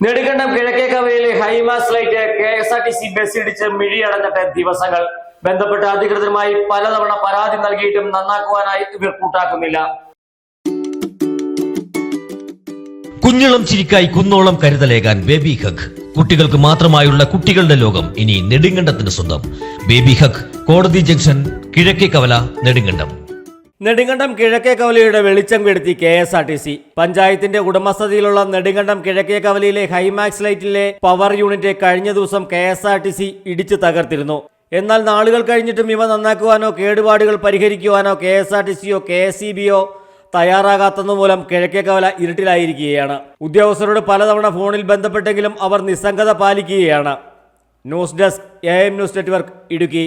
Nedumkandam കിഴക്കേക്കവലയിലെ high mast light K S R T C bus ഇടിച്ച് മിഴിയടഞ്ഞിട്ട് ദിവസങ്ങൾ. ബന്ധപ്പെട്ട അധികൃതരുമായി പലതവണ പരാതി നൽകിയിട്ടും നന്നാക്കുവാനായി ഇവർ കൂട്ടാക്കുന്നില്ല കുഞ്ഞിളം ചിരിക്കായി കുന്നോളം കരുതലേകാൻ ബേബി ഹഗ് കുട്ടികൾക്ക് മാത്രമായുള്ള കുട്ടികളുടെ ലോകം ഇനി നെടുങ്കണ്ടത്തിന് സ്വന്തം. ബേബി ഹഗ് കോടതി ജംഗ്ഷൻ കിഴക്കേ കവല നെടുങ്കണ്ടം. നെടുങ്കണ്ടം കിഴക്കേ കവലയുടെ വെളിച്ചം കെടുത്തി K S R T C. പഞ്ചായത്തിന്റെ ഉടമസ്ഥതയിലുള്ള നെടുങ്കണ്ടം കിഴക്കേ കവലയിലെ ഹൈമാക്സ് ലൈറ്റിലെ പവർ യൂണിറ്റ് കഴിഞ്ഞ ദിവസം K S R T C ഇടിച്ചു തകർത്തിരുന്നു. എന്നാൽ നാളുകൾ കഴിഞ്ഞിട്ടും ഇവ നന്നാക്കുവാനോ കേടുപാടുകൾ പരിഹരിക്കുവാനോ കെ എസ് ആർ ടി സിയോ കെ എസ് സി ബിയോ തയ്യാറാകാത്തതുമൂലം കിഴക്കേ കവല ഇരുട്ടിലായിരിക്കുകയാണ്. ഉദ്യോഗസ്ഥരോട് പലതവണ ഫോണിൽ ബന്ധപ്പെട്ടെങ്കിലും അവർ നിസ്സംഗത പാലിക്കുകയാണ്. News desk A M news network Idukki.